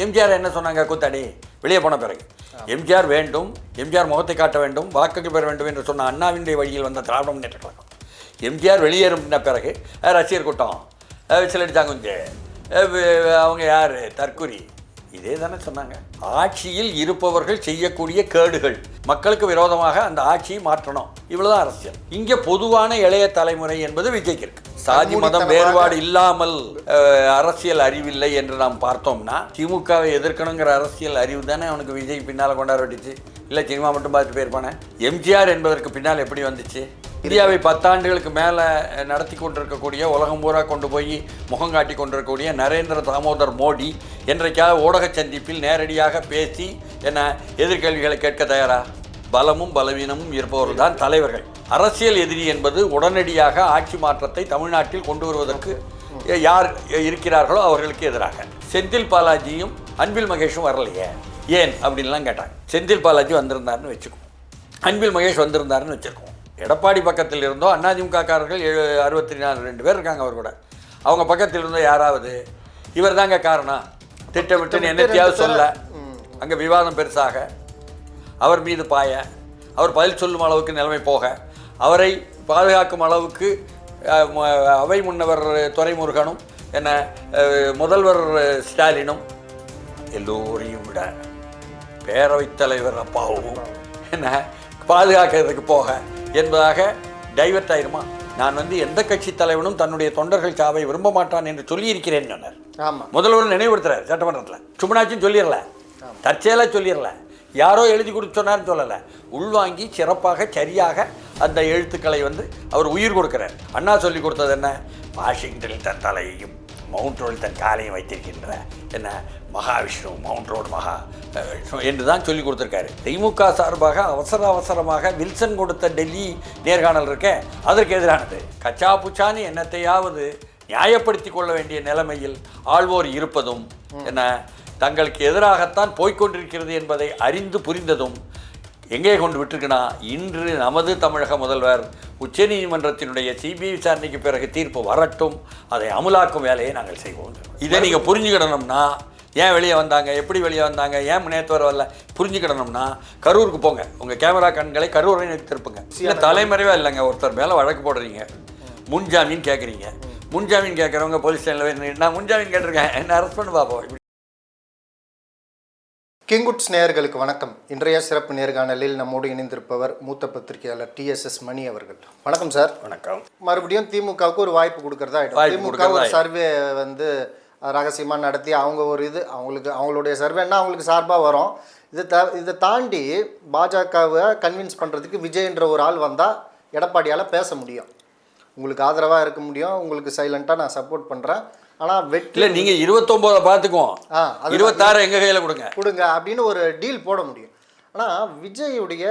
எம்ஜிஆர் என்ன சொன்னாங்க கூத்தாடி? வெளியே போன பிறகு. எம்ஜிஆர் வேண்டும் எம்ஜிஆர் முகத்தை காட்ட வேண்டும் வாக்குகள் பெற வேண்டும் என்று சொன்ன அண்ணாவினுடைய வழியில் வந்த திராவிட முன்னேற்ற கழகம். எம்ஜிஆர் வெளியேறின பிறகு ரசிகர் கூட்டம் வி- அவங்க யார்? தற்குறி. இதே தானே சொன்னாங்க. ஆட்சியில் இருப்பவர்கள் செய்யக்கூடிய கேடுகள். மக்களுக்கு விரோதமாக அந்த ஆட்சியை மாற்றணும். இவ்வளவுதான் அரசியல். இங்கே பொதுவான இளைய தலைமுறை என்பது விஜய்க்கு இருக்கு. சாதி மதம் வேறுபாடு இல்லாமல் அரசியல் அறிவில்லை என்று நாம் பார்த்தோம்னா திமுகவை எதிர்க்கணுங்கிற அரசியல் அறிவு தானே அவனுக்கு விஜய் பின்னால் கொண்டாட வேண்டிச்சு இல்லை சினிமா மட்டும் பார்த்துட்டு போயிருப்பானே? எம்ஜிஆர் என்பதற்கு பின்னால் எப்படி வந்துச்சு? இந்தியாவை பத்தாண்டுகளுக்கு மேலே நடத்தி கொண்டிருக்கக்கூடிய உலகம் பூரா கொண்டு போய் முகம் காட்டி கொண்டிருக்கக்கூடிய நரேந்திர தாமோதர் மோடி என்றைக்காக ஊடக சந்திப்பில் நேரடியாக பேசி என்ன எதிர்கேள்விகளை கேட்க தயாரா? பலமும் பலவீனமும் இருப்பவர்கள் தான் தலைவர்கள். அரசியல் எதிரி என்பது உடனடியாக ஆட்சி மாற்றத்தை தமிழ்நாட்டில் கொண்டு வருவதற்கு யார் இருக்கிறார்களோ அவர்களுக்கு எதிராக. செந்தில் பாலாஜியும் அன்பில் மகேஷும் வரலையே. ஏன் அப்படின்லாம் கேட்டாங்க. செந்தில் பாலாஜி வந்திருந்தாருன்னு வச்சுக்குவோம் அன்பில் மகேஷ் வந்திருந்தாருன்னு வச்சுருக்கோம் எடப்பாடி பக்கத்தில் இருந்தோ அதிமுககாரர்கள் ஏழு அறுபத்தி நாலு ரெண்டு பேர் இருக்காங்க அவர் கூட. அவங்க பக்கத்தில் இருந்தோ யாராவது. இவர் தாங்க காரணம் திட்டமிட்டு என்னத்தையாவது சொல்ல. அங்கே விவாதம் பெருசாக. அவர் மீது பாய அவர் பதில் சொல்லும் அளவுக்கு நிலைமை போக அவரை பாதுகாக்கும் அளவுக்கு அவை முன்னவர் துரைமுருகனும் என்ன முதல்வர் ஸ்டாலினும் எல்லோரையும் விட பேரவைத் தலைவர் அப்பாவும் என்ன பாதுகாக்கிறதுக்கு போக என்பதாக டைவர்ட் ஆயிருமா? நான் வந்து எந்த கட்சி தலைவனும் தன்னுடைய தொண்டர்கள் சாவை விரும்ப மாட்டான் என்று சொல்லியிருக்கிறேன் சொன்னார். ஆமா. முதல்வர் நினைவுறுத்துறாரு சட்டமன்றத்தில். சும்மனாச்சும் சொல்லிடல. தற்செயலாக சொல்லிடல. யாரோ எழுதி கொடுத்து சொன்னார்னு சொல்லலை. உள்வாங்கி சிறப்பாக சரியாக அந்த எழுத்துக்களை வந்து அவர் உயிர் கொடுக்கிறார். அண்ணா சொல்லி கொடுத்தது என்ன? வாஷிங்டனில் தன் தலையையும் மவுண்ட் ரோடில் தன் காலையும் வைத்திருக்கின்ற என்ன? மகாவிஷ்ணு மவுண்ட் ரோடு மகா என்று தான் சொல்லி கொடுத்துருக்காரு. திமுக சார்பாக அவசர அவசரமாக வில்சன் கொடுத்த டெல்லி நேர்காணல் இருக்கே அதற்கு எதிரானது. கச்சா புச்சான்னு என்னத்தையாவது நியாயப்படுத்திக் கொள்ள வேண்டிய நிலைமையில் ஆள்வோர் இருப்பதும் என்ன தங்களுக்கு எதிராகத்தான் போய்க்கொண்டிருக்கிறது என்பதை அறிந்து புரிந்ததும் எங்கே கொண்டு விட்டுருக்குன்னா இன்று நமது தமிழக முதல்வர் உச்சநீதிமன்றத்தினுடைய சிபிஐ விசாரணைக்கு பிறகு தீர்ப்பு வரட்டும் அதை அமுலாக்கும் வேலையை நாங்கள் செய்வோம். இதை நீங்கள் புரிஞ்சுக்கிடணும்னா ஏன் வெளியே வந்தாங்க எப்படி வெளியே வந்தாங்க ஏன் நேற்று வர வரல புரிஞ்சுக்கிடணும்னா கரூருக்கு போங்க. உங்கள் கேமரா கண்களை கரூரை நோக்கி திருப்புங்க. இல்லை தலைமறைவாக இல்லைங்க ஒருத்தர் மேலே வழக்கு போடுறீங்க. முன்ஜாமீன் கேட்குறீங்க முன்ஜாமீன் கேட்குறவங்க போலீஸ் ஸ்டேஷனில் நான் முன்ஜாமீன் கேட்டிருக்கேன் என்ன அரெஸ்ட் பண்ணி பார்ப்போம் கிங்குட்ஸ் நேயர்களுக்கு வணக்கம். இன்றைய சிறப்பு நேர்காணலில் நம்மோடு இணைந்திருப்பவர் மூத்த பத்திரிகையாளர் டிஎஸ்எஸ் மணி அவர்கள். வணக்கம் சார். வணக்கம். மறுபடியும் திமுகவுக்கு ஒரு வாய்ப்பு கொடுக்கறதா திமுக ஒரு. சர்வே வந்து ரகசியமா நடத்தி அவங்க ஒரு இது அவங்களுக்கு அவங்களுடைய சர்வேன்னா அவங்களுக்கு சார்பா வரும். இதை த இதை தாண்டி பாஜகவை கன்வின்ஸ் பண்றதுக்கு விஜய்ன்ற ஒரு ஆள் வந்தா எடப்பாடியால பேச முடியும். உங்களுக்கு ஆதரவா இருக்க முடியும். உங்களுக்கு சைலண்டா நான் சப்போர்ட் பண்றேன். ஆனா வெற்றி இல்லை நீங்கள் இருபத்தொம்போதை பார்த்துக்குவோம் ஆ இருபத்தாறு எங்கள் கையில் கொடுங்க. கொடுங்க அப்படின்னு ஒரு டீல் போட முடியும். ஆனால் விஜயுடைய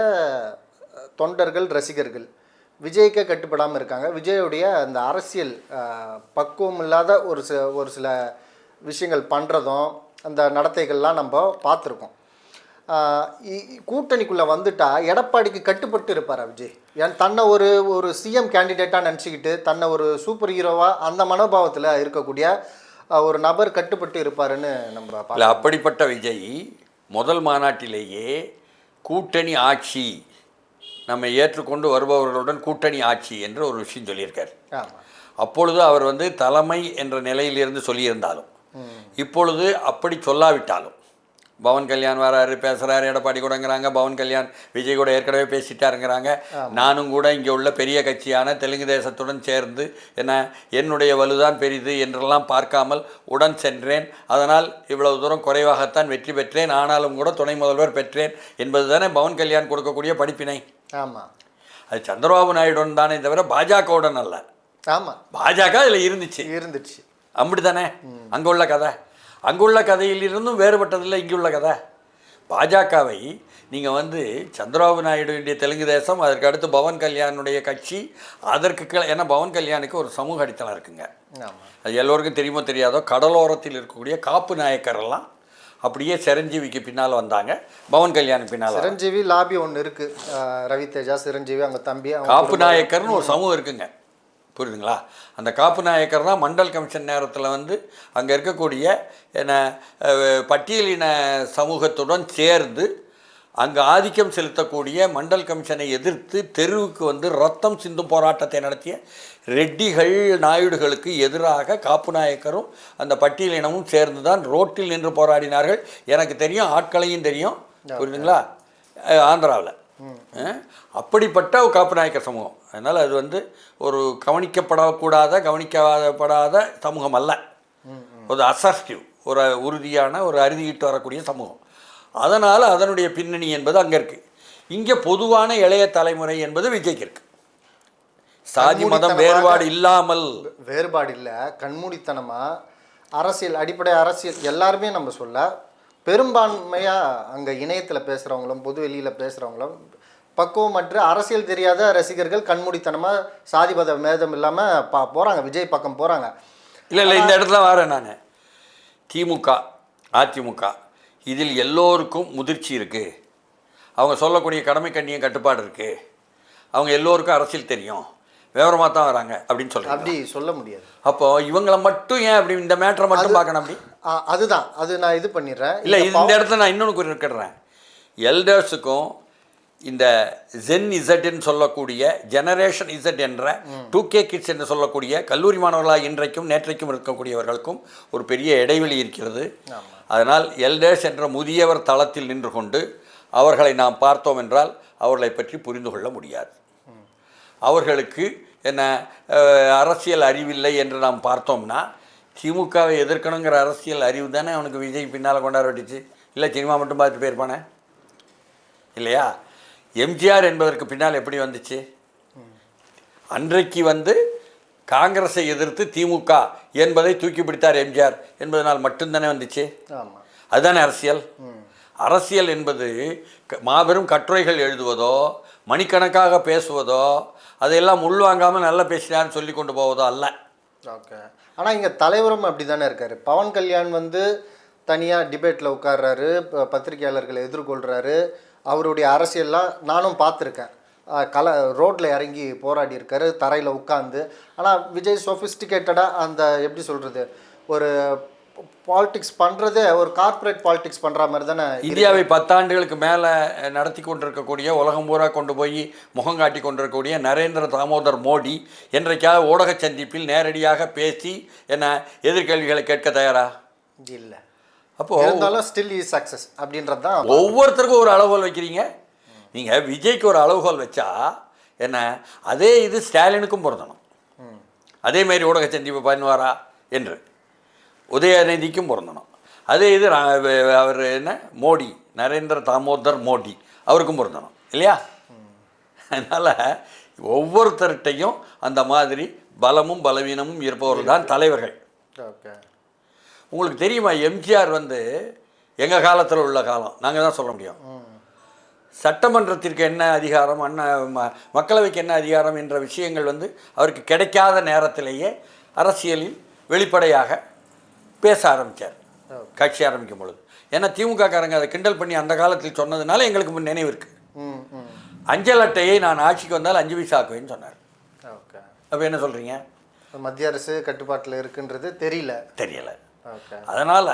தொண்டர்கள் ரசிகர்கள் விஜய்க்கே கட்டுப்படாமல் இருக்காங்க. விஜயுடைய அந்த அரசியல் பக்குவம் இல்லாத ஒரு சில ஒரு சில விஷயங்கள் பண்ணுறதும் அந்த நடத்தைகள்லாம் நம்ம பார்த்துருக்கோம். கூட்டணிக்குள்ளே வந்துட்டா எடப்பாடிக்கு கட்டுப்பட்டு இருப்பாரா விஜய்? ஏன் தன்னை ஒரு ஒரு சிஎம் கேண்டிடேட்டாக நினச்சிக்கிட்டு தன்னை ஒரு சூப்பர் ஹீரோவாக அந்த மனோபாவத்தில் இருக்கக்கூடிய ஒரு நபர் கட்டுப்பட்டு இருப்பாருன்னு நம்ம இல்லை அப்படிப்பட்ட விஜய் முதல் மாநாட்டிலேயே கூட்டணி ஆட்சி நம்மை ஏற்றுக்கொண்டு வருபவர்களுடன் கூட்டணி ஆட்சி என்று ஒரு விஷயம் சொல்லியிருக்கார். அப்பொழுது அவர் வந்து தலைமை என்ற நிலையிலிருந்து சொல்லியிருந்தாலும் இப்பொழுது அப்படி சொல்லாவிட்டாலும் பவன் கல்யாண் வராரு பேசுகிறாரு எடப்பாடி கூடங்கிறாங்க. பவன் கல்யாண் விஜய் கூட ஏற்கனவே பேசிட்டாருங்கிறாங்க. நானும் கூட இங்கே உள்ள பெரிய கட்சியான தெலுங்கு தேசத்துடன் சேர்ந்து என்ன என்னுடைய வலுதான் பெரிது என்றெல்லாம் பார்க்காமல் உடன் சென்றேன். அதனால் இவ்வளவு தூரம் குறைவாகத்தான் வெற்றி பெற்றேன். ஆனாலும் கூட துணை முதல்வர் பெற்றேன் என்பது தானே பவன் கல்யாண் கொடுக்கக்கூடிய படிப்பினை. ஆமாம் அது சந்திரபாபு நாயுடன் தானே தவிர பாஜகவுடன் அல்ல. ஆமாம் பாஜக அதில் இருந்துச்சு. இருந்துச்சு. அப்படி தானே அங்கே உள்ள கதை. அங்குள்ள கதையிலிருந்தும் வேறுபட்டதில்லை இங்குள்ள கதை. பாஜகவை நீங்கள் வந்து சந்திரபாபு நாயுடுடைய தெலுங்கு தேசம் அதற்கு அடுத்து பவன் கல்யாணுடைய கட்சி அதற்கு கீழே ஏன்னா பவன் கல்யாணுக்கு ஒரு சமூக அடித்தளம் இருக்குங்க. அது எல்லோருக்கும் தெரியுமோ தெரியாதோ கடலோரத்தில் இருக்கக்கூடிய காப்பு நாயக்கர் எல்லாம் அப்படியே சிரஞ்சீவிக்கு பின்னால் வந்தாங்க. பவன் கல்யாணுக்கு பின்னால் சிரஞ்சீவி லாபி ஒன்று இருக்கு. அஹ் ரவி தேஜா சிரஞ்சீவி அவங்க தம்பி காப்பு நாயக்கர்னு ஒரு சமூகம் இருக்குங்க. புரியுதுங்களா? அந்த காப்பு நாயக்கர் தான் மண்டல் கமிஷன் நேரத்தில் வந்து அங்கே இருக்கக்கூடிய என்ன பட்டியலின சமூகத்துடன் சேர்ந்து அங்கே ஆதிக்கம் செலுத்தக்கூடிய மண்டல் கமிஷனை எதிர்த்து தெருவுக்கு வந்து ரத்தம் சிந்தும் போராட்டத்தை நடத்திய ரெட்டிகள் நாயுடுகளுக்கு எதிராக காப்பு நாயக்கரும் அந்த பட்டியலினமும் சேர்ந்து தான் ரோட்டில் நின்று போராடினார்கள். எனக்கு தெரியும் ஆட்களையும் தெரியும். புரியுதுங்களா? ஆந்திராவில். அப்படிப்பட்ட ஒரு காப்பு நாயக்கர் சமூகம். அதனால் அது வந்து ஒரு கவனிக்கப்படக்கூடாத கவனிக்கப்படாத சமூகம் அல்ல. ஒரு அசர்டிவ் ஒரு உறுதியான ஒரு அறுதியிட்டு வரக்கூடிய சமூகம். அதனால் அதனுடைய பின்னணி என்பது அங்கே இருக்குது இங்கே பொதுவான இளைய தலைமுறை என்பது விஜய்க்கு இருக்கு. சாதி மதம் வேறுபாடு இல்லாமல். வேறுபாடு இல்லை. கண்மூடித்தனமாக அரசியல் அடிப்படை அரசியல் எல்லாருமே நம்ம சொல்ல பெரும்பான்மையாக அங்கே இணையத்தில் பேசுகிறவங்களும் பொது வெளியில் பேசுகிறவங்களும் பக்குவமற்ற அரசியல் தெரியாத ரசிகர்கள் கண்மூடித்தனமாக சாதி மத மேதம் இல்லாமல் பா போகிறாங்க விஜய் பக்கம் போகிறாங்க இல்லை இல்லை இந்த இடத்துல வரேன் நான். திமுக அதிமுக இதில் எல்லோருக்கும் முதிர்ச்சி இருக்குது அவங்க சொல்லக்கூடிய கடமை கண்ணியம் கட்டுப்பாடு இருக்குது அவங்க எல்லோருக்கும் அரசியல் தெரியும். விவரமாக தான் வராங்க அப்படின்னு சொல்கிறாங்க அப்படி சொல்ல முடியாது. அப்போ இவங்கள மட்டும் ஏன் அப்படி இந்த மேட்டரை மட்டும் பார்க்கணும் அப்படி? அதுதான். அது நான் இது பண்ணிடுறேன். இல்லை இந்த இடத்துல நான் இன்னொன்று குறிப்பிடுறேன் எல்டர்ஸுக்கும் இந்த ஜென் இசட்னு சொல்லக்கூடிய ஜெனரேஷன் இசட் என்ற டூ கே கிட்ஸ் என்று சொல்லக்கூடிய கல்லூரி மாணவர்களாக இன்றைக்கும் நேற்றைக்கும் இருக்கக்கூடியவர்களுக்கும் ஒரு பெரிய இடைவெளி இருக்கிறது. அதனால் எல்டர்ஸ் என்ற முதியவர் தளத்தில் நின்று கொண்டு அவர்களை நாம் பார்த்தோம் என்றால் அவர்களை பற்றி புரிந்து கொள்ள முடியாது. அவர்களுக்கு என்ன அரசியல் அறிவில்லை என்று நாம் பார்த்தோம்னா திமுகவை எதிர்க்கணுங்கிற அரசியல் அறிவு தானே அவனுக்கு விஜய் பின்னால் கொண்டாட விட்டுச்சு இல்லை சினிமா மட்டும் பார்த்துட்டு போயிருப்பானே? இல்லையா? எம்ஜிஆர் என்பதற்கு பின்னால் எப்படி வந்துச்சு? அன்றைக்கு வந்து காங்கிரஸை எதிர்த்து திமுக என்பதை தூக்கி பிடித்தார் எம்ஜிஆர் என்பதனால் மட்டும்தானே வந்துச்சு? அதுதானே அரசியல்? அரசியல் என்பது க- மாபெரும் கட்டுரைகள் எழுதுவதோ மணிக்கணக்காக பேசுவதோ அதையெல்லாம் உள்வாங்காமல் நல்லா பேசினார்னு சொல்லி கொண்டு போவதோ அல்ல. ஓகே. ஆனால் இங்கே தலைவரும் அப்படி தானே இருக்கார். பவன் கல்யாண் வந்து தனியாக டிபேட்டில் உட்கார்றாரு ப- பத்திரிகையாளர்களை எதிர்கொள்கிறாரு அவருடைய அரசியல்லாம் நானும் பார்த்துருக்கேன். கல ரோட்டில் இறங்கி போராடி இருக்காரு தரையில் உட்காந்து ஆனால் விஜய் சொஃபிஸ்டிகேட்டடாக அந்த எப்படி சொல்கிறது ஒரு பாலிடிக்ஸ் பண்ணுறதே ஒரு கார்ப்பரேட் பாலிடிக்ஸ் பண்ணுற மாதிரி தானே இந்தியாவை பத்தாண்டுகளுக்கு மேலே நடத்தி கொண்டிருக்கக்கூடிய உலகம் பூரா கொண்டு போய் முகம் காட்டி கொண்டிருக்கக்கூடிய நரேந்திர தாமோதர் மோடி என்றைக்காக ஊடக சந்திப்பில் நேரடியாக பேசி என்ன எதிர்கேள்விகளை கேட்க தயாரா? இல்லை. அப்போது இருந்தாலும் ஸ்டில் இஸ் சக்ஸஸ் அப்படின்றது தான் ஒவ்வொருத்தருக்கும் ஒரு அளவுகோல் வைக்கிறீங்க. நீங்கள் விஜய்க்கு ஒரு அளவுகோல் வச்சா என்ன அதே இது ஸ்டாலினுக்கும் பொருந்தணும். அதே மாதிரி ஊடக சந்திப்பு பண்ணுவாரா என்று. உதயநிதிக்கும் பொருந்தணும். அதே இது அவர் என்ன? மோடி நரேந்திர தாமோதர் மோடி அவருக்கும் பொருந்தணும். இல்லையா? அதனால் ஒவ்வொருத்தர்கிட்டையும் அந்த மாதிரி பலமும் பலவீனமும் இருப்பவர்கள் தான் தலைவர்கள். ஓகே. உங்களுக்கு தெரியுமா எம்ஜிஆர் வந்து எங்கள் காலத்தில் உள்ள காலம்? நாங்கள் தான் சொல்ல முடியும். சட்டமன்றத்திற்கு என்ன அதிகாரம் அண்ணா ம- மக்களவைக்கு என்ன அதிகாரம் என்ற விஷயங்கள் வந்து அவருக்கு கிடைக்காத நேரத்திலேயே அரசியலில் வெளிப்படையாக பேச ஆரம்பித்தார் கட்சி ஆரம்பிக்கும் பொழுது. ஏன்னா திமுக காரங்க அதை கிண்டல் பண்ணி அந்த காலத்தில் சொன்னதுனால எங்களுக்கு முன் நினைவு இருக்குது அஞ்சல் அட்டையை நான் ஆட்சிக்கு வந்தால் அஞ்சு பைசா ஆக்குவேன்னு சொன்னார். ஓகே. அப்போ என்ன சொல்கிறீங்க மத்திய அரசு கட்டுப்பாட்டில் இருக்குன்றது தெரியல. தெரியலை. ஓகே. அதனால்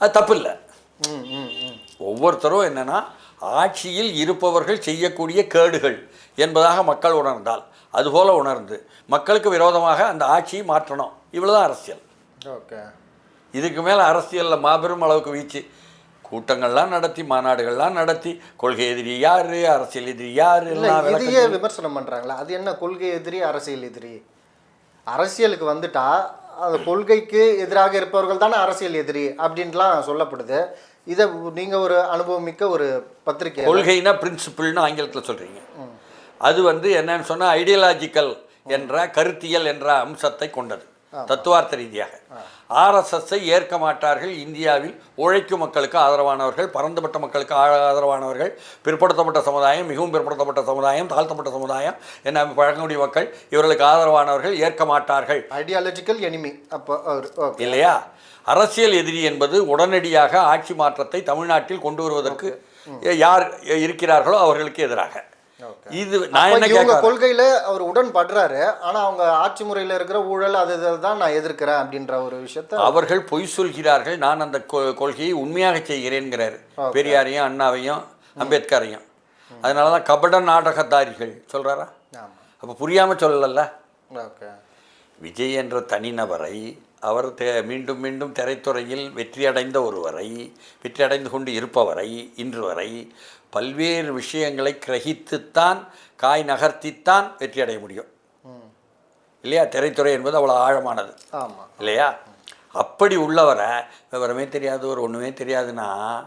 அது தப்பு இல்லை. ஒவ்வொருத்தரும் என்னன்னா ஆட்சியில் இருப்பவர்கள் செய்யக்கூடிய கேடுகள் என்பதாக மக்கள் உணர்ந்தால் அதுபோல உணர்ந்து மக்களுக்கு விரோதமாக அந்த ஆட்சியை மாற்றணும். இவ்வளவுதான் அரசியல். ஓகே. இதுக்கு மேலே அரசியலில் மாபெரும் அளவுக்கு வீச்சு. கூட்டங்கள்லாம் நடத்தி மாநாடுகள்லாம் நடத்தி கொள்கை எதிரி யாரு அரசியல் எதிரி யாரு இதையே விமர்சனம் பண்ணுறாங்களா அது என்ன கொள்கை எதிரி அரசியல் எதிரி? அரசியலுக்கு வந்துட்டா அந்த கொள்கைக்கு எதிராக இருப்பவர்கள் தானே அரசியல் எதிரி அப்படின்லாம் சொல்லப்படுது. இதை நீங்கள் ஒரு அனுபவமிக்க ஒரு பத்திரிகை கொள்கைனா பிரின்சிபிள்னு ஆங்கிலத்தில் சொல்கிறீங்க அது வந்து என்னன்னு சொன்னால் ஐடியாலஜிக்கல் என்ற கருத்தியல் என்ற அம்சத்தை கொண்டது. தத்துவார்த்த ரீதியாக. ஆர்எஸ்எஸ்ஸை ஏற்க மாட்டார்கள். இந்தியாவில் உழைக்கும் மக்களுக்கு ஆதரவானவர்கள் பரந்துபட்ட மக்களுக்கு ஆதரவானவர்கள் பிற்படுத்தப்பட்ட சமுதாயம் மிகவும் பிற்படுத்தப்பட்ட சமுதாயம் தாழ்த்தப்பட்ட சமுதாயம் என்ன பழங்குடி மக்கள் இவர்களுக்கு ஆதரவானவர்கள் ஏற்க மாட்டார்கள். ஐடியாலஜிக்கல் எனிமி அப்போ இல்லையா? அரசியல் எதிரி என்பது உடனடியாக ஆட்சி மாற்றத்தை தமிழ்நாட்டில் கொண்டு வருவதற்கு யார் இருக்கிறார்களோ அவர்களுக்கு எதிராக. இது நான் என்ன இவங்க கொள்கையில அவர் உடன்படுறாரு. ஆனா அவங்க ஆட்சி முறையில இருக்கிற ஊழல் அது தான் நான் எதிர்க்கிறேன் அப்படின்ற ஒரு விஷயத்த அவர்கள் பொய் சொல்கிறார்கள். நான் அந்த கொள்கையை உண்மையாக செய்கிறேன்கிறார். பெரியாரையும் அண்ணாவையும் அம்பேத்கரையும். அதனால தான் கபட நாடகதாரிகள். சொல்றாரா? ஆமா. அப்போ புரியாமல் சொல்லல ஓகே விஜய் என்ற தனிநபரை அவர் தே- மீண்டும் மீண்டும் திரைத்துறையில் வெற்றியடைந்த ஒருவரை வெற்றியடைந்து கொண்டு இருப்பவரை இன்று வரை பல்வேறு விஷயங்களை கிரகித்துத்தான் காய் நகர்த்தித்தான் வெற்றியடைய முடியும். இல்லையா? திரைத்துறை என்பது அவ்வளோ ஆழமானது. ஆமா. இல்லையா? அப்படி உள்ளவரை விவரமே தெரியாது ஒரு ஒன்றுமே தெரியாதுன்னா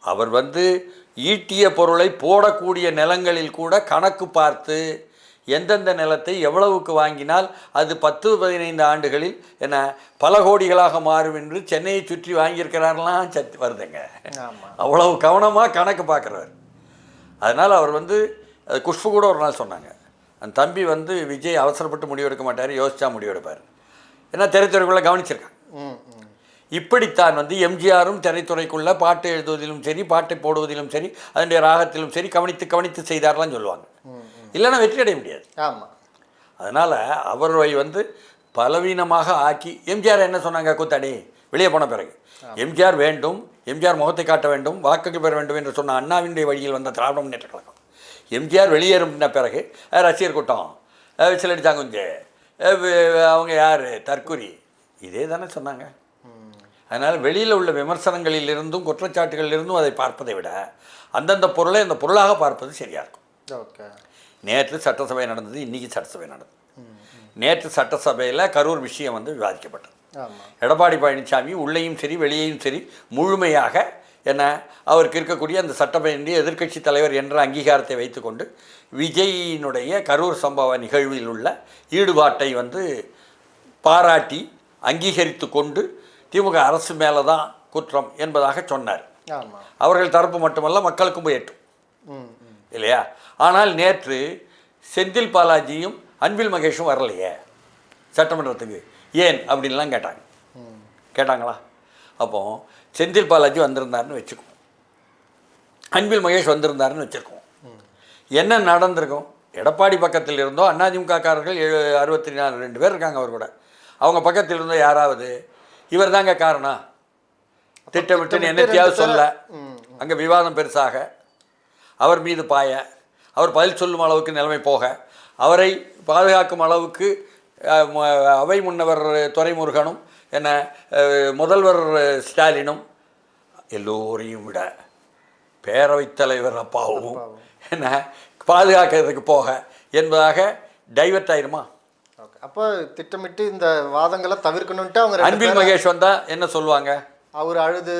அவர் வந்து ஈட்டிய பொருளை போடக்கூடிய நிலங்களில் கூட கணக்கு பார்த்து எந்தெந்த நிலத்தை எவ்வளவுக்கு வாங்கினால் அது பத்து பதினைந்து ஆண்டுகளில் என்ன பல கோடிகளாக மாறும் என்று சென்னையை சுற்றி வாங்கியிருக்கிறாரெல்லாம் சத்து வருதுங்க. அவ்வளவு கவனமாக கணக்கு பார்க்குறவர் அதனால் அவர் வந்து அது குஷ்பு கூட ஒரு நாள் சொன்னாங்க. அந்த தம்பி வந்து விஜய் அவசரப்பட்டு முடிவெடுக்க மாட்டார் யோசிச்சா முடிவெடுப்பார். ஏன்னா திரைத்துறைக்குள்ளே கவனிச்சிருக்காங்க. இப்படித்தான் வந்து எம்ஜிஆரும் திரைத்துறைக்குள்ள பாட்டு எழுதுவதிலும் சரி பாட்டை போடுவதிலும் சரி அதனுடைய ராகத்திலும் சரி கவனித்து கவனித்து செய்தார்லாம் சொல்லுவாங்க. இல்லைன்னா வெற்றி அடைய முடியாது. ஆமா. அதனால் அவரை வந்து பலவீனமாக ஆக்கி எம்ஜிஆர் என்ன சொன்னாங்க கூத்தாடி வெளியே போன பிறகு. எம்ஜிஆர் வேண்டும் எம்ஜிஆர் முகத்தை காட்ட வேண்டும் வாக்குகள் பெற வேண்டும் என்று சொன்ன அண்ணாவினுடைய வழியில் வந்த திராவிட முன்னேற்ற கழகம். எம்ஜிஆர் வெளியேறும்ன பிறகு ரசிகர் கூட்டம் அஹ், விசிலடி தாங்குஞ்சு அஹ், வி- அவங்க யார்? தற்குறி இதே தானே சொன்னாங்க. அதனால் வெளியில் உள்ள விமர்சனங்களிலிருந்தும் குற்றச்சாட்டுகளிலிருந்தும் அதை பார்ப்பதை விட அந்தந்த பொருளை அந்த பொருளாக பார்ப்பது சரியாக இருக்கும். ஓகே. நேற்று சட்டசபை நடந்தது இன்றைக்கி சட்டசபை நடந்தது. நேற்று சட்டசபையில் கரூர் விஷயம் வந்து விவாதிக்கப்பட்டது. எடப்பாடி பழனிசாமி உள்ளேயும் சரி வெளியேயும் சரி முழுமையாக என்ன அவருக்கு இருக்கக்கூடிய அந்த சட்டப்பேரவை எதிர்க்கட்சி தலைவர் என்ற அங்கீகாரத்தை வைத்துக்கொண்டு விஜயினுடைய கரூர் சம்பவ நிகழ்வில் உள்ள ஈடுபாட்டை வந்து பாராட்டி அங்கீகரித்து கொண்டு திமுக அரசு மேலே தான் குற்றம் என்பதாக சொன்னார். அவர்கள் தரப்பு மட்டுமல்ல மக்களுக்கும் போய் எட்டும் இல்லையா? ஆனால் நேற்று செந்தில் பாலாஜியும் அன்பில் மகேஷும் வரலையே சட்டமன்றத்துக்கு. ஏன் அப்படின்லாம் கேட்டாங்க. கேட்டாங்களா? அப்போ செந்தில் பாலாஜி வந்திருந்தாருன்னு வச்சுக்குவோம். அன்பில் மகேஷ் வந்திருந்தாருன்னு வச்சுருக்கோம் என்ன நடந்திருக்கும்? எடப்பாடி பக்கத்தில் இருந்தோ அதிமுககாரர்கள் எழு அறுபத்தி நாலு ரெண்டு பேர் இருக்காங்க அவர் கூட. அவங்க பக்கத்தில் இருந்தோ யாராவது? இவர் தாங்க காரணம் திட்டமிட்டு என்னத்தையாவது சொல்ல. அங்கே விவாதம் பெருசாக. அவர் மீது பாய. அவர் பதில் சொல்லும் அளவுக்கு நிலைமை போக. அவரை பாதுகாக்கும் அளவுக்கு அவை முன்னவர் துரைமுருகனும் என்ன முதல்வர் ஸ்டாலினும் எல்லோரையும் விட பேரவைத் தலைவர் அப்பாவும் என்ன பாதுகாக்கிறதுக்கு போக என்பதாக டைவர்ட் ஆயிருமா? அப்போ திட்டமிட்டு இந்த வாதங்களை தவிர்க்கணுன்ட்டு அவங்க அன்பில் மகேஷ் வந்தா என்ன சொல்லுவாங்க? அவர் அழுது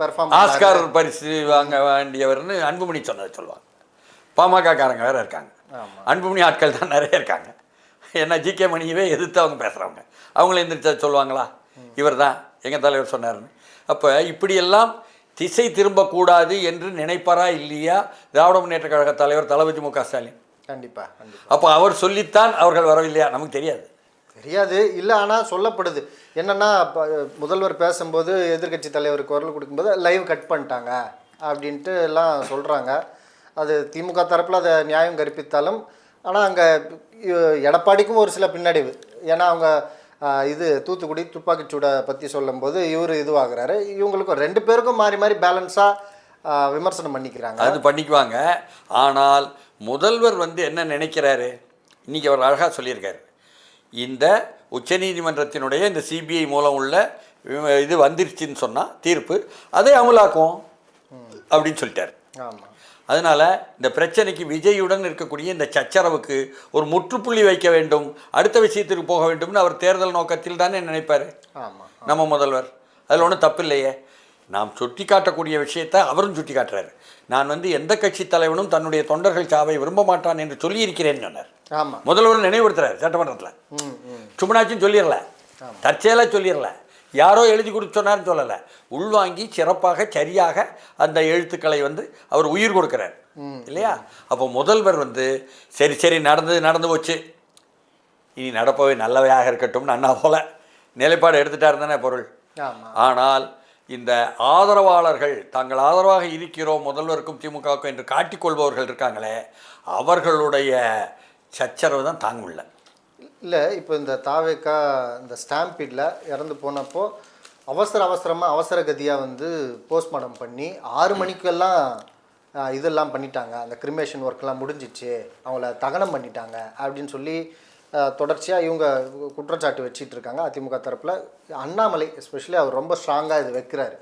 பெர்ஃபார்ம் ஆஸ்கார் பரிசு வாங்க வேண்டியவர்னு அன்புமணி சொன்னதை சொல்லுவாங்க. பாமக காரங்க வேற இருக்காங்க. அன்புமணி ஆட்கள் தான் நிறைய இருக்காங்க. ஏன்னா ஜிகே மணியவே எதிர்த்து அவங்க பேசுகிறவங்க அவங்கள எந்திரிச்சா சொல்லுவாங்களா? இவர் தான் எங்கள் தலைவர் சொன்னார்னு அப்போ இப்படியெல்லாம் திசை திரும்பக்கூடாது என்று நினைப்பாரா இல்லையா? திராவிட முன்னேற்ற கழக தலைவர் தளபதி மு க ஸ்டாலின். கண்டிப்பா கண்டிப்பா. அப்போ அவர் சொல்லித்தான் அவர்கள் வரவில்லையா? நமக்கு தெரியாது. தெரியாது இல்லை ஆனால் சொல்லப்படுது. என்னென்னா ப- முதல்வர் பேசும்போது எதிர்க்கட்சி தலைவர் குரல் கொடுக்கும்போது லைவ் கட் பண்ணிட்டாங்க அப்படின்ட்டு எல்லாம் சொல்கிறாங்க அது திமுக தரப்பில் அதை நியாயம் கற்பித்தாலும் ஆனால் அங்கே எடப்பாடிக்கும் ஒரு சில பின்னடைவு. ஏன்னா அவங்க இது தூத்துக்குடி துப்பாக்கிச்சூடை பற்றி சொல்லும்போது இவர் இதுவாகிறாரு. இவங்களுக்கும் ரெண்டு பேருக்கும் மாறி மாறி பேலன்ஸாக விமர்சனம் பண்ணிக்கிறாங்க. அது பண்ணிக்குவாங்க. ஆனால் முதல்வர் வந்து என்ன நினைக்கிறாரு? இன்னைக்கு அவர் அழகாக சொல்லியிருக்காரு. இந்த உச்சநீதிமன்றத்தினுடைய இந்த சிபிஐ மூலம் உள்ள இது வந்துருச்சுன்னு சொன்னால் தீர்ப்பு அதை அமலாக்கும் அப்படின்னு சொல்லிட்டார். அதனால் இந்த பிரச்சனைக்கு விஜயுடன் இருக்கக்கூடிய இந்த சச்சரவுக்கு ஒரு முற்றுப்புள்ளி வைக்க வேண்டும் அடுத்த விஷயத்திற்கு போக வேண்டும்னு அவர் தேர்தல் நோக்கத்தில் தானே நினைப்பார். நம்ம முதல்வர். அதில் ஒன்றும் தப்பு இல்லையே. நாம் சுட்டி காட்டக்கூடிய விஷயத்தை அவரும் சுட்டி காட்டுறாரு நான் வந்து எந்த கட்சி தலைவனும் தன்னுடைய தொண்டர்கள் சாவை விரும்ப மாட்டான் என்று சொல்லியிருக்கிறேன்னு சொன்னார். முதல்வர் நினைவுறுத்துறாரு சட்டமன்றத்தில். சும்மனாச்சும் சொல்லிடல. தற்செயலாக சொல்லிடல. யாரோ எழுதி கொடுத்து சொன்னார்னு சொல்லலை. உள்வாங்கி சிறப்பாக சரியாக அந்த எழுத்துக்களை வந்து அவர் உயிர் கொடுக்குறார். இல்லையா? அப்போ முதல்வர் வந்து சரி சரி நடந்தது நடந்து போச்சு. இனி நடப்பவை நல்லவையாக இருக்கட்டும்னு அண்ணா போல. நிலைப்பாடு எடுத்துட்டார் தானே பொருள். ஆமாம் ஆனால் இந்த ஆதரவாளர்கள் தாங்கள் ஆதரவாக இருக்கிறோம் முதல்வருக்கும் திமுகவுக்கும் என்று காட்டிக்கொள்பவர்கள் இருக்காங்களே அவர்களுடைய சச்சரவு தான் தாங்க முடியல இல்லை இப்போ இந்த தாவேக்கா இந்த ஸ்டாம்பீடில் இறந்து போனப்போ அவசர அவசரமாக அவசர கதியாக வந்து போஸ்ட்மார்ட்டம் பண்ணி ஆறு மணிக்கெல்லாம் இதெல்லாம் பண்ணிட்டாங்க. அந்த கிரிமேஷன் ஒர்க்கெல்லாம் முடிஞ்சிச்சு. அவங்கள தகனம் பண்ணிட்டாங்க அப்படின்னு சொல்லி தொடர்ச்சியாக இவங்க குற்றச்சாட்டு வச்சிட்டு இருக்காங்க அதிமுக தரப்பில். அண்ணாமலை எஸ்பெஷலி அவர் ரொம்ப ஸ்ட்ராங்காக இது வைக்கிறாரு.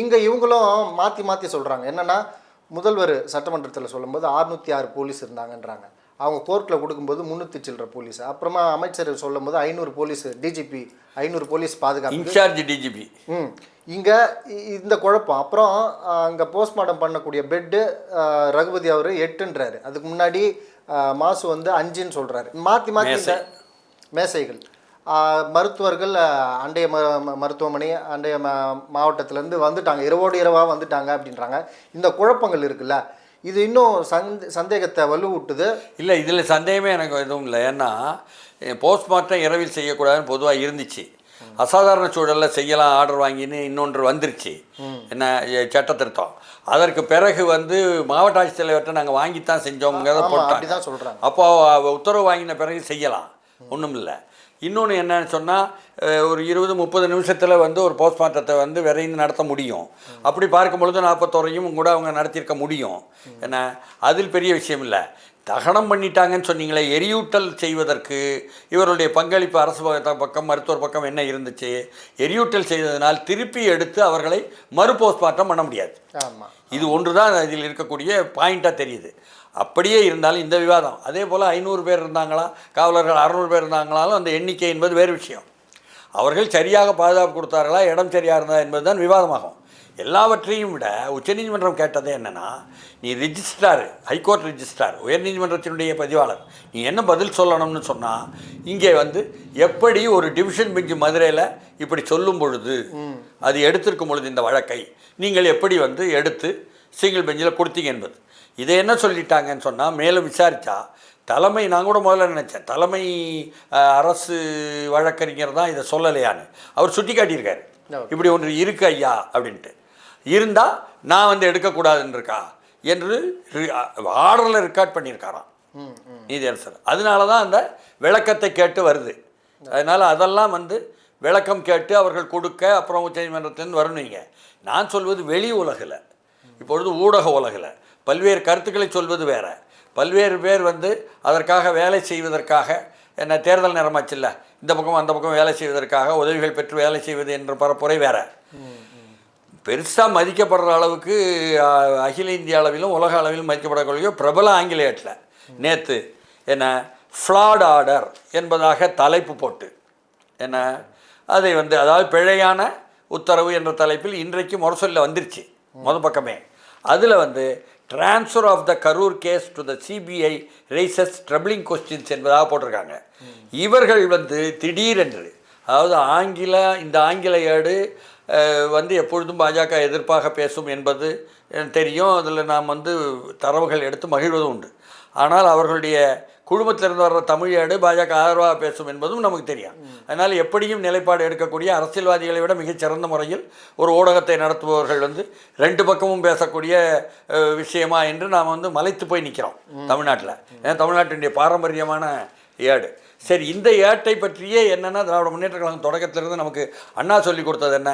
இங்கே இவங்களும் மாற்றி மாற்றி சொல்கிறாங்க என்னென்னா முதல்வர் சட்டமன்றத்தில் சொல்லும்போது அறுநூற்றி ஆறு போலீஸ் இருந்தாங்கன்றாங்க. அவங்க கோர்ட்டில் கொடுக்கும்போது முந்நூற்றி சில்லற போலீஸ் அப்புறமா அமைச்சர் சொல்லும்போது ஐநூறு போலீஸ் டிஜிபி ஐநூறு போலீஸ் பாதுகாப்பு. இன்சார்ஜ் டிஜிபி ம். இங்கே இந்த குழப்பம். அப்புறம் அங்கே போஸ்ட்மார்ட்டம் பண்ணக்கூடிய பெட்டு ரகுபதி அவர் எட்டுன்றாரு. அதுக்கு முன்னாடி மாசு வந்து அஞ்சுன்னு சொல்கிறாரு மாற்றி மாற்றி மேசைகள். மருத்துவர்கள் அண்டைய ம- மருத்துவமனை அண்டைய மா மாவட்டத்திலேருந்து வந்துட்டாங்க. இரவோடு இரவாக வந்துட்டாங்க அப்படின்றாங்க. இந்த குழப்பங்கள் இருக்குல்ல. இது இன்னும் சந்த சந்தேகத்தை வலுவூட்டுது. இல்லை இதில் சந்தேகமே எனக்கு எதுவும் இல்லை. ஏன்னா போஸ்ட்மார்ட்டம் இரவில் செய்யக்கூடாதுன்னு பொதுவாக இருந்துச்சு. அசாதாரண சூழலில் செய்யலாம் ஆர்டர் வாங்கின்னு இன்னொன்று வந்துருச்சு. என்ன சட்ட திருத்தம் அதற்கு பிறகு வந்து மாவட்ட ஆட்சித்தலைவர்கிட்ட நாங்கள் வாங்கித்தான் செஞ்சோங்கிறத ஆமாம் போட்டாங்க. அப்படி தான் சொல்கிறாங்க அப்போ அவ உத்தரவு வாங்கின பிறகு செய்யலாம். ஒன்றும் இல்லை. இன்னொன்று என்னன்னு சொன்னால் ஒரு இருபது முப்பது நிமிஷத்தில் வந்து ஒரு போஸ்ட்மார்ட்டத்தை வந்து விரைந்து நடத்த முடியும். அப்படி பார்க்கும் பொழுது நாற்பத்தோரையும் கூட அவங்க நடத்தியிருக்க முடியும். என்ன? அதில் பெரிய விஷயம் இல்லை. தகனம் பண்ணிட்டாங்கன்னு சொன்னீங்களே எரியூட்டல் செய்வதற்கு இவருடைய பங்களிப்பு அரசு பக்க- பக்கம் மருத்துவர் பக்கம் என்ன இருந்துச்சு? எரியூட்டல் செய்ததனால் திருப்பி எடுத்து அவர்களை மறு போஸ்ட்மார்ட்டம் பண்ண முடியாது. இது ஒன்று தான் இதில் இருக்கக்கூடிய பாயிண்ட்டாக தெரியுது. அப்படியே இருந்தாலும் இந்த விவாதம். அதே போல் ஐநூறு பேர் இருந்தாங்களா? காவலர்கள் அறநூறு பேர் இருந்தாங்களாலும் அந்த எண்ணிக்கை என்பது வேறு விஷயம். அவர்கள் சரியாக பாதுகாப்பு கொடுத்தார்களா? இடம் சரியாக இருந்தா என்பது தான் விவாதமாகும். எல்லாவற்றையும் விட உச்சநீதிமன்றம் கேட்டதே என்னன்னா நீ ரிஜிஸ்ட்ரார் ஹைகோர்ட் ரிஜிஸ்ட்ரார் உயர்நீதிமன்றத்தினுடைய பதிவாளர் நீ என்ன பதில் சொல்லணும்னு சொன்னால் இங்கே வந்து எப்படி ஒரு டிவிஷன் பெஞ்ச் மதுரையில் இப்படி சொல்லும் பொழுது அது எடுத்திருக்கும் பொழுது இந்த வழக்கை நீங்கள் எப்படி வந்து எடுத்து சிங்கிள் பெஞ்சில் கொடுத்தீங்க என்பது. இதை என்ன சொல்லிட்டாங்கன்னு சொன்னால் மேலும் விசாரித்தா தலைமை நான் கூட முதல்ல நினச்சேன். தலைமை அரசு வழக்கறிஞர் தான் இதை சொல்லலையான்னு. அவர் சுட்டி காட்டியிருக்காரு. இப்படி ஒன்று இருக்கு ஐயா அப்படின்ட்டு. இருந்தால் நான் வந்து எடுக்கக்கூடாதுன்னு இருக்கா என்று ஆர்டரில் ரெக்கார்ட் பண்ணியிருக்காராம். நீதியரசர். அதனால தான் அந்த விளக்கத்தை கேட்டு வருது. அதனால் அதெல்லாம் வந்து விளக்கம் கேட்டு அவர்கள் கொடுக்க அப்புறம் உச்சநீதிமன்றத்திலிருந்து வரணுங்க நான் சொல்வது வெளி உலகில். இப்பொழுது ஊடக உலகில். பல்வேறு கருத்துக்களை சொல்வது வேறு. பல்வேறு பேர் வந்து அதற்காக வேலை செய்வதற்காக என்ன தேர்தல் நேரமாச்சுல்ல இந்த பக்கம் அந்த பக்கம் வேலை செய்வதற்காக உதவிகள் பெற்று வேலை செய்வது என்ற பரப்புரை வேற. பெருசாக மதிக்கப்படுற அளவுக்கு அகில இந்திய அளவிலும் உலக அளவிலும் மதிக்கப்படக்கூடிய பிரபல ஆங்கிலேயத்தில் நேற்று என்ன ஃப்ளாட் ஆர்டர் என்பதாக தலைப்பு போட்டு என்ன அதை வந்து அதாவது பிழையான உத்தரவு என்ற தலைப்பில் இன்றைக்கு முரசொல்ல வந்துருச்சு முத பக்கமே. அதில் வந்து transfer of the Karur case to the CBI raises troubling questions என்பதாக போட்டிருக்காங்க. இவர்கள் வந்து திடீரென்று அதாவது ஆங்கில இந்த ஆங்கில ஏடு வந்து எப்பொழுதும் பாஜக எதிர்ப்பாக பேசும் என்பது தெரியும். அதில் நாம் வந்து தரவுகள் எடுத்து மகிழ்வதும் உண்டு. ஆனால் அவர்களுடைய குழுமத்திலிருந்து வர்ற தமிழ் ஏடு பாஜக ஆதரவாக பேசும் என்பதும் நமக்கு தெரியும். அதனால் எப்படியும் நிலைப்பாடு எடுக்கக்கூடிய அரசியல்வாதிகளை விட மிகச்சிறந்த முறையில் ஒரு ஊடகத்தை நடத்துபவர்கள் வந்து ரெண்டு பக்கமும் பேசக்கூடிய விஷயமா என்று நாம் வந்து மலைத்து போய் நிற்கிறோம் தமிழ்நாட்டில். ஏன்னா தமிழ்நாட்டினுடைய பாரம்பரியமான ஏடு. சரி இந்த ஏட்டை பற்றியே என்னென்னா திராவிட முன்னேற்ற கழகம் தொடக்கத்திலிருந்து நமக்கு அண்ணா சொல்லி கொடுத்தது என்ன?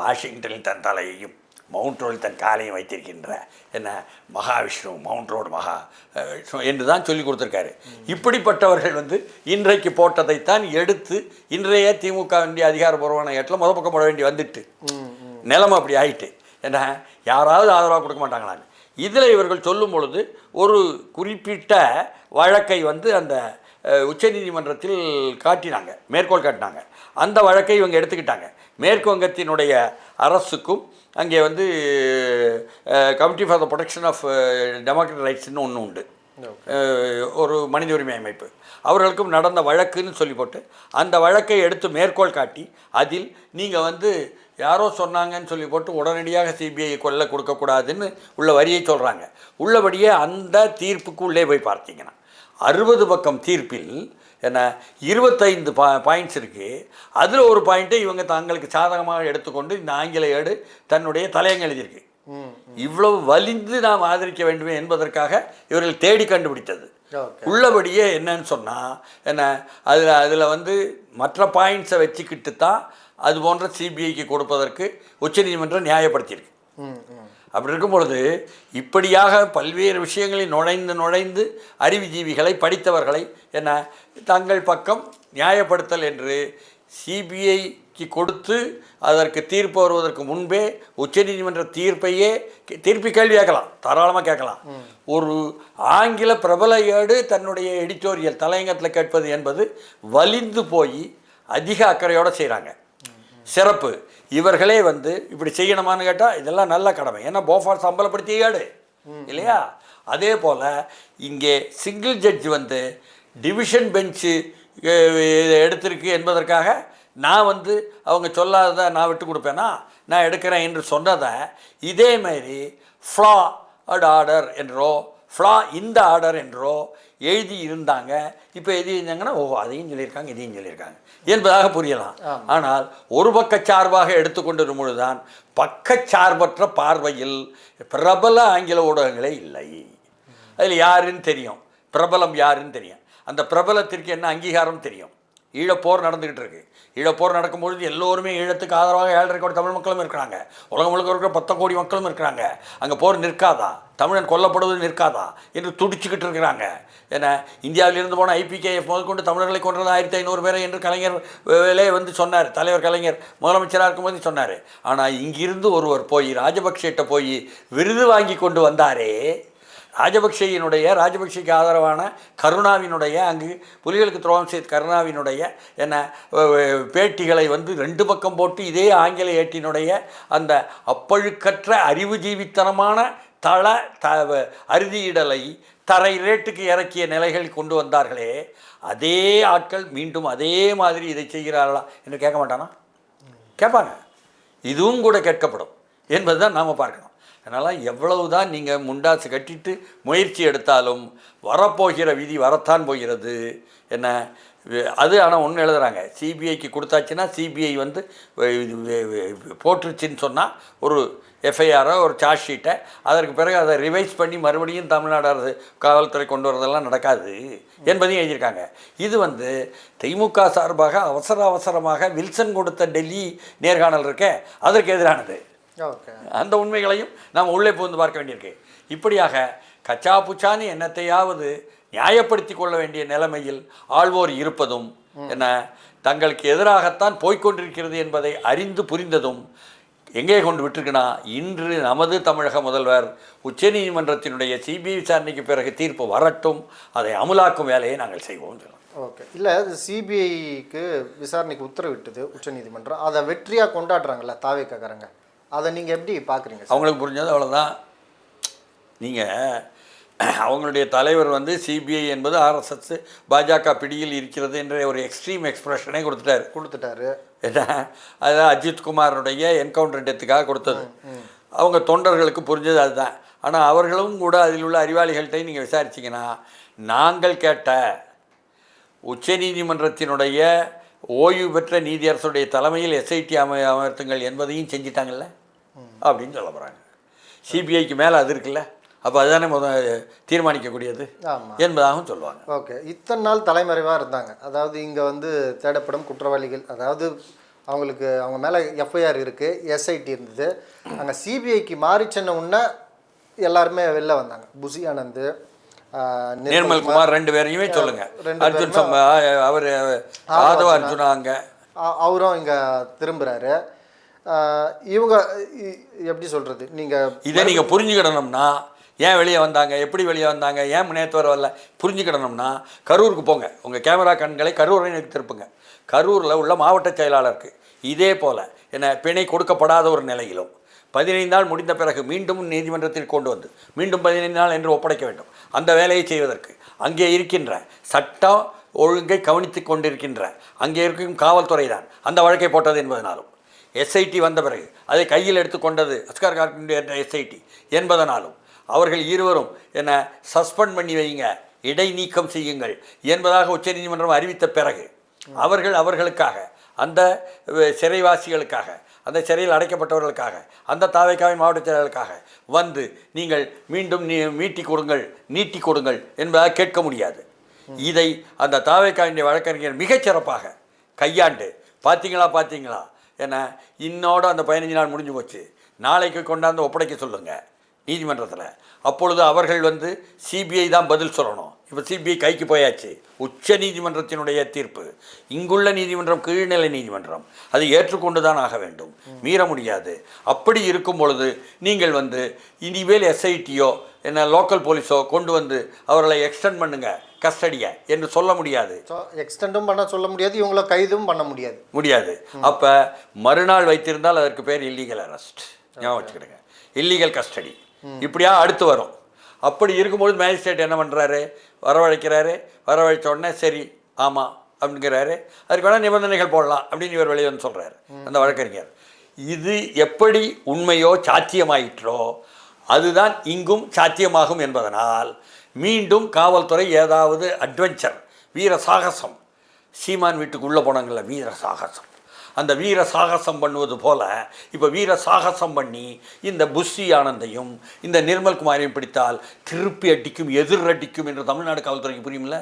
வாஷிங்டனில் தன் தலையையும் மவுண்ட் ரோடில் தன் காலையும் வைத்திருக்கின்ற என்ன மகாவிஷ்ணு மவுண்ட் ரோடு மகா என்று தான் சொல்லி கொடுத்துருக்காரு. இப்படிப்பட்டவர்கள் வந்து இன்றைக்கு போட்டதைத்தான் எடுத்து இன்றைய திமுக வேண்டிய அதிகாரப்பூர்வமான இடத்துல முத பக்கம் போட வேண்டி வந்துட்டு. நிலைமை அப்படி ஆயிட்டு. என்ன யாராவது ஆதரவாக கொடுக்க மாட்டாங்களான்னு. இதில் இவர்கள் சொல்லும் பொழுது ஒரு குறிப்பிட்ட வழக்கை வந்து அந்த உச்சநீதிமன்றத்தில் காட்டினாங்க. மேற்கோள் காட்டினாங்க. அந்த வழக்கை இவங்க எடுத்துக்கிட்டாங்க. மேற்கு வங்கத்தினுடைய அரசுக்கும் அங்கே வந்து committee for the protection of democratic ரைட்ஸ்னு ஒன்று உண்டு. ஒரு மனித உரிமை அமைப்பு. அவர்களுக்கும் நடந்த வழக்குன்னு சொல்லி போட்டு அந்த வழக்கை எடுத்து மேற்கோள் காட்டி அதில் நீங்கள் வந்து யாரோ சொன்னாங்கன்னு சொல்லி போட்டு உடனடியாக சிபிஐ கொல்ல கொடுக்கக்கூடாதுன்னு உள்ள வரியை சொல்கிறாங்க உள்ளபடியே அந்த தீர்ப்புக்கு உள்ளே போய் பார்த்தீங்கன்னா அறுபது பக்கம் தீர்ப்பில் என்ன இருபத்தைந்து பா பாயிண்ட்ஸ் இருக்குது அதில் ஒரு பாயிண்ட்டை இவங்க தங்களுக்கு சாதகமாக எடுத்துக்கொண்டு இந்த ஆங்கில ஏடு தன்னுடைய தலையங்க எழுதியிருக்கு. இவ்வளவு வலிந்து நாம் ஆதரிக்க வேண்டுமே என்பதற்காக இவர்கள் தேடி கண்டுபிடித்தது. உள்ளபடியே என்னன்னு சொன்னால் என்ன அதில் அதில் வந்து மற்ற பாயிண்ட்ஸை வச்சுக்கிட்டு தான் அது போன்ற சிபிஐக்கு கொடுப்பதற்கு உச்சநீதிமன்றம் நியாயப்படுத்தியிருக்கு. அப்படி இருக்கும் பொழுது இப்படியாக பல்வேறு விஷயங்களில் நுழைந்து நுழைந்து அறிவுஜீவிகளை படித்தவர்களை என்ன தங்கள் பக்கம் நியாயப்படுத்தல் என்று சிபிஐக்கு கொடுத்து அதற்கு தீர்ப்பு வருவதற்கு முன்பே உச்சநீதிமன்ற தீர்ப்பையே திருப்பி கேள்வி கேட்கலாம் தாராளமாக கேட்கலாம். ஒரு ஆங்கில பிரபல ஏடு தன்னுடைய எடிட்டோரியல் தலையங்கத்தில் கேட்பது என்பது வலிந்து போய் அதிக அக்கறையோடு செய்கிறாங்க சிறப்பு. இவர்களே வந்து இப்படி செய்யணுமான்னு கேட்டால் இதெல்லாம் நல்ல கடமை. ஏன்னா போஃபார் சம்பளப்படுத்திய ஏடு இல்லையா? அதே போல் இங்கே சிங்கிள் ஜட்ஜ் வந்து டிவிஷன் பெஞ்சு எடுத்திருக்கு என்பதற்காக நான் வந்து அவங்க சொல்லாததை நான் விட்டு கொடுப்பேனா? நான் எடுக்கிறேன் என்று சொன்னதை இதே மாதிரி ஃப்ளா அட் ஆர்டர் என்றோ ஃப்ளா இந்த ஆர்டர் என்றோ எழுதி இருந்தாங்க. இப்போ எது இருந்தாங்கன்னா ஓ அதையும் சொல்லியிருக்காங்க இதையும் சொல்லியிருக்காங்க. என்பதாக புரியலாம். ஆனால் ஒரு பக்கச்சார்பாக எடுத்துக்கொண்டிருக்கும் பொழுதுதான் பக்கச்சார்பற்ற பார்வையில் பிரபல ஆங்கில ஊடகங்களே இல்லை. அதில் யாருன்னு தெரியும். பிரபலம் யாருன்னு தெரியும். அந்த பிரபலத்திற்கு என்ன அங்கீகாரம் தெரியும்? ஈழப்போர் நடந்துக்கிட்டு இருக்கு. ஈழப்போர் நடக்கும்பொழுது எல்லோருமே ஈழத்துக்கு ஆதரவாக ஏழரை கோடி தமிழ் மக்களும் இருக்கிறாங்க. உலகம் முழுக்க இருக்கிற பத்து கோடி மக்களும் இருக்கிறாங்க. அங்கே போர் நிற்காதா? தமிழன் கொல்லப்படுவது நிற்காதா? என்று துடிச்சுக்கிட்டு இருக்கிறாங்க. ஏன்னா இந்தியாவிலிருந்து போன ஐபிகேஎஃப் முதற்கொண்டு தமிழர்களை கொன்றது ஆயிரத்தி ஐநூறு பேரை என்று கலைஞர் வேலே வந்து சொன்னார். தலைவர் கலைஞர் முதலமைச்சராக இருக்கும்போது சொன்னார். ஆனால் இங்கிருந்து ஒருவர் போய் ராஜபக்சேட்ட போய் விருது வாங்கி கொண்டு வந்தாரே ராஜபக்சேயினுடைய ராஜபக்சேக்கு ஆதரவான கருணாவினுடைய அங்கு புலிகளுக்கு துரோகம் செய்த கருணாவினுடைய என்ன பேட்டிகளை வந்து ரெண்டு பக்கம் போட்டு இதே ஆங்கில ஏட்டினுடைய அந்த அப்பழுக்கற்ற அறிவுஜீவித்தனமான தள த அறுதியிடலை தரை ரேட்டுக்கு இறக்கிய நிலைகள் கொண்டு வந்தார்களே அதே ஆட்கள் மீண்டும் அதே மாதிரி இதை செய்கிறார்களா என்று கேட்க மாட்டானா? கேட்பாங்க. இதுவும் கூட கேட்கப்படும் என்பது தான் நாம் பார்க்கணும். அதனால் எவ்வளவு தான் நீங்கள் முண்டாசு கட்டிட்டு முயற்சி எடுத்தாலும் வரப்போகிற விதி வரத்தான் போகிறது. என்ன? அது ஆனால் ஒன்று எழுதுகிறாங்க சிபிஐக்கு கொடுத்தாச்சுன்னா சிபிஐ வந்து போட்டுருச்சின்னு சொன்னால் ஒரு எஃப்ஐஆரோ ஒரு சார்ஜ் ஷீட்டை அதற்கு பிறகு அதை ரிவைஸ் பண்ணி மறுபடியும் தமிழ்நாடு அரசு காவல்துறை கொண்டு வரதெல்லாம் நடக்காது என்பதையும் எழுதியிருக்காங்க. இது வந்து திமுக சார்பாக அவசர அவசரமாக வில்சன் கொடுத்த டெல்லி நேர்காணல் இருக்கே அதற்கு எதிரானது. அந்த உண்மைகளையும் நாம் உள்ளே புகுந்து பார்க்க வேண்டியிருக்கு. இப்படியாக கச்சா புச்சான்னு என்னத்தையாவது நியாயப்படுத்தி கொள்ள வேண்டிய நிலைமையில் ஆள்வோர் இருப்பதும் என்ன தங்களுக்கு எதிராகத்தான் போய்க்கொண்டிருக்கிறது என்பதை அறிந்து புரிந்ததும் எங்கே கொண்டு விட்டுருக்குன்னா இன்று நமது தமிழக முதல்வர் உச்சநீதிமன்றத்தினுடைய சிபிஐ விசாரணைக்கு பிறகு தீர்ப்பு வரட்டும் அதை அமுலாக்கும் வேலையை நாங்கள் செய்வோம் ஓகே. இல்லை அது சிபிஐக்கு விசாரணைக்கு உத்தரவிட்டது உச்சநீதிமன்றம் அதை வெற்றியாக கொண்டாடுறாங்கல்ல தாவேக்காரங்க அதை நீங்கள் எப்படி பார்க்குறீங்க அவங்களுக்கு புரிஞ்சது அவ்வளோதான் நீங்கள் அவங்களுடைய தலைவர் வந்து சிபிஐ என்பது ஆர்எஸ்எஸ் பாஜக பிடியில் இருக்கிறது என்ற ஒரு எக்ஸ்ட்ரீம் எக்ஸ்பிரஷனே கொடுத்துட்டாரு. கொடுத்துட்டாரு. என்ன அதான் அஜித் குமாருடைய என்கவுண்டர் டெத்துக்காக கொடுத்தது. அவங்க தொண்டர்களுக்கு புரிஞ்சது அதுதான். ஆனால் அவர்களும் கூட அதில் உள்ள அறிவாளிகள்கிட்ட நீங்கள் விசாரிச்சிங்கன்னா நாங்கள் கேட்ட உச்சநீதிமன்றத்தினுடைய ஓய்வு பெற்ற நீதியரசுடைய தலைமையில் எஸ்ஐடி அமை அமர்த்துங்கள் என்பதையும் செஞ்சிட்டாங்கல்ல? அப்படின்னு சொல்ல போகிறாங்க சிபிஐக்கு மேலே அது இருக்குல்ல? அப்போ அதுதானே முத தீர்மானிக்கக்கூடியது? என்பதாகவும் சொல்லுவாங்க. ஓகே. இத்தனை நாள் தலைமறைவாக இருந்தாங்க. அதாவது இங்கே வந்து தேடப்படும் குற்றவாளிகள் அதாவது அவங்களுக்கு அவங்க மேலே எஃப்ஐஆர் இருக்குது எஸ்ஐடி இருந்தது. அங்கே சிபிஐக்கு மாறி சென்ன உடனே எல்லாருமே வெளில வந்தாங்க. புசி ஆனந்த் நிர்மல் குமார் ரெண்டு பேரையுமே சொல்லுங்க. ரெண்டு அர்ஜுன் அவர் ஆதவ அர்ஜுனா. அங்க. அவரும் இங்கே திரும்புகிறாரு இவங்க எப்படி சொல்கிறது நீங்கள் இதை நீங்க புரிஞ்சுக்கிடணும்னா ஏன் வெளியே வந்தாங்க எப்படி வெளியே வந்தாங்க ஏன் நேற்று வர வரல புரிஞ்சுக்கிடணும்னா கரூருக்கு போங்க. உங்க கேமரா கண்களை கரூரை நோக்கி திருப்புங்க. கரூரில் உள்ள மாவட்ட செயலாளருக்கு இதே போல என்ன பிணை கொடுக்கப்படாத ஒரு நிலையிலும் பதினைந்து நாள் முடிந்த பிறகு மீண்டும் நீதிமன்றத்தில் கொண்டு வந்து மீண்டும் பதினைந்து நாள் என்று ஒப்படைக்க வேண்டும். அந்த வேலையை செய்வதற்கு அங்கே இருக்கின்ற சட்டம் ஒழுங்கை கவனித்துக் கொண்டிருக்கின்ற அங்கே இருக்கும் காவல்துறை தான் அந்த வழக்கை போட்டது என்பதனாலும். எஸ்ஐடி வந்த பிறகு அதை கையில் எடுத்துக்கொண்டது அஸ்கார் கார்கின் என்ற எஸ்ஐடி என்பதனாலும் அவர்கள் இருவரும் என்ன சஸ்பெண்ட் பண்ணி வைங்க இடைநீக்கம் செய்யுங்கள் என்பதாக உச்சநீதிமன்றம் அறிவித்த பிறகு அவர்கள் அவர்களுக்காக அந்த சிறைவாசிகளுக்காக அந்த சிறையில் அடைக்கப்பட்டவர்களுக்காக அந்த தாவைக்காவின் மாவட்ட செயலர்களுக்காக வந்து நீங்கள் மீண்டும் நீ மீட்டி கொடுங்கள் நீட்டி கொடுங்கள் என்பதாக கேட்க முடியாது. இதை அந்த தாவைக்காவினுடைய வழக்கறிஞர் மிகச்சிறப்பாக கையாண்டு பார்த்தீங்களா பார்த்தீங்களா ஏன்னா இன்னோட அந்த பதினஞ்சு நாள் முடிஞ்சு போச்சு. நாளைக்கு கொண்டாந்து ஒப்படைக்க சொல்லுங்கள் நீதிமன்றத்தில். அப்பொழுது அவர்கள் வந்து சிபிஐ தான் பதில் சொல்லணும். இப்போ சிபிஐ கைக்கு போயாச்சு. உச்ச நீதிமன்றத்தினுடைய தீர்ப்பு. இங்குள்ள நீதிமன்றம் கீழ்நிலை நீதிமன்றம். அதை ஏற்றுக்கொண்டு தான் ஆக வேண்டும். மீற முடியாது. அப்படி இருக்கும் பொழுது நீங்கள் வந்து இனிமேல் எஸ்ஐடியோ என்ன லோக்கல் போலீஸோ கொண்டு வந்து அவர்களை எக்ஸ்டெண்ட் பண்ணுங்க கஸ்டடியை என்று சொல்ல முடியாது. எக்ஸ்டெண்டும் பண்ண சொல்ல முடியாது இவங்கள கைதும் பண்ண முடியாது. முடியாது. அப்போ மறுநாள் வைத்திருந்தால் அதற்கு பேர் இல்லீகல் அரெஸ்ட் ஞாபகம் வச்சுக்கிடுங்க. இல்லீகல் கஸ்டடி இப்படியா அடுத்து வரும். அப்படி இருக்கும்போது மேஜிஸ்ட்ரேட் என்ன பண்ணுறாரு வரவழைக்கிறாரு. வரவழைச்ச உடனே சரி ஆமாம் அப்படிங்கிறாரு. அதுக்கு வேணால் நிபந்தனைகள் போடலாம் அப்படின்னு இவர் வெளியே வந்து சொல்கிறாரு அந்த வழக்கறிஞர். இது எப்படி உண்மையோ சாத்தியமாயிற்றோ? அதுதான் இங்கும் சாத்தியமாகும் என்பதனால் மீண்டும் காவல்துறை ஏதாவது அட்வென்ச்சர் வீர சாகசம். சீமான் வீட்டுக்கு உள்ளே வீர சாகசம். அந்த வீர சாகசம் பண்ணுவது போல இப்போ வீர சாகசம் பண்ணி இந்த புஷி ஆனந்தையும் இந்த நிர்மல் குமாரையும் பிடித்தால் திருப்பி அடிக்கும் எதிர் அடிக்கும் என்று தமிழ்நாடு காவல்துறைக்கு புரியுமில்ல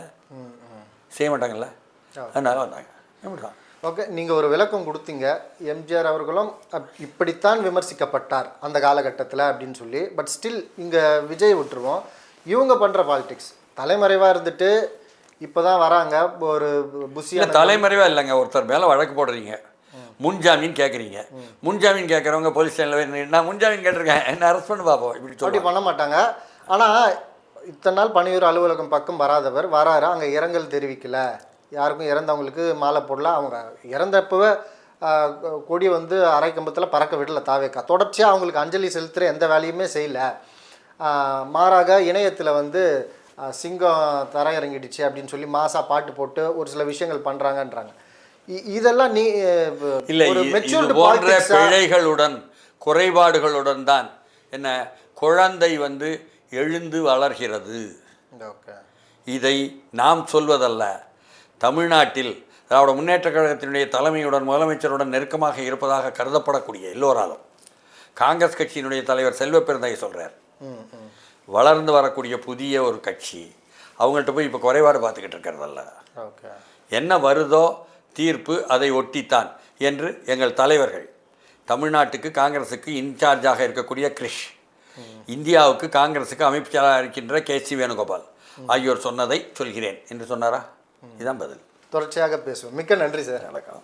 செய்ய மாட்டாங்கல்ல? அதனால வந்தாங்க. அப்படிதான் ஓகே நீங்கள் ஒரு விளக்கம் கொடுத்தீங்க. எம்ஜிஆர் அவர்களும் அப்- இப்படித்தான் விமர்சிக்கப்பட்டார் அந்த காலகட்டத்தில் அப்படின்னு சொல்லி. பட் ஸ்டில் இங்கே விஜய் விட்டுருவோம். இவங்க பண்ணுற பாலிடிக்ஸ் தலைமறைவாக இருந்துட்டு இப்போ தான் வராங்க. ஒரு இல்லை புஷியான தலைமறைவா இல்லைங்க. ஒருத்தர் மேலே வழக்கு போடுறீங்க. முன்ஜாமீன் கேட்குறீங்க முன்ஜாமீன் கேட்குறவங்க போலீஸ் ஸ்டேஷனில் நான் முன்ஜாமீன் கேட்டிருக்கேன். என்ன அரெஸ்ட் பண்ணி பார்ப்போம் இப்படி சொல்லி பண்ண மாட்டாங்க ஆனால் இத்தனை நாள் பணியூர் அலுவலகம் பக்கம் வராதவர் வராரு அங்கே இரங்கல் தெரிவிக்கல. யாருக்கும் இறந்தவங்களுக்கு மாலை போடல அவங்க இறந்தப்பவே கொடி வந்து அரை கம்பத்தில் பறக்க விடல தாவேக்கா. தொடர்ச்சியாக அவங்களுக்கு அஞ்சலி செலுத்துகிற எந்த வேலையுமே செய்யல. மாறாக இணையத்தில் வந்து சிங்கம் தரையிறங்கிடுச்சு அப்படின்னு சொல்லி மாசா பாட்டு போட்டு ஒரு சில விஷயங்கள் பண்ணுறாங்கன்றாங்க இதெல்லாம் நீ இல்லை போன்ற பிழைகளுடன் குறைபாடுகளுடன் தான் என்ன குழந்தை வந்து எழுந்து வளர்கிறது. இதை நாம் சொல்வதல்ல. தமிழ்நாட்டில் திராவிட முன்னேற்ற கழகத்தினுடைய தலைமையுடன் முதலமைச்சருடன் நெருக்கமாக இருப்பதாக கருதப்படக்கூடிய எல்லோராலும் காங்கிரஸ் கட்சியினுடைய தலைவர் செல்வ பெருந்தகை சொல்கிறார் வளர்ந்து வரக்கூடிய புதிய ஒரு கட்சி அவங்கள்ட்ட போய் இப்போ குறைபாடு பார்த்துக்கிட்டு இருக்கிறதல்ல. என்ன வருதோ தீர்ப்பு அதை ஒட்டித்தான் என்று எங்கள் தலைவர்கள் தமிழ்நாட்டுக்கு காங்கிரஸுக்கு இன்சார்ஜாக இருக்கக்கூடிய கிரிஷ் இந்தியாவுக்கு காங்கிரஸுக்கு செயலாளர் இருக்கின்ற கே சி வேணுகோபால் ஆகியோர் சொன்னதை சொல்கிறேன். என்று சொன்னாரா? இதுதான் பதில். தொடர்ச்சியாக பேசுவோம். மிக்க நன்றி சார். வணக்கம்.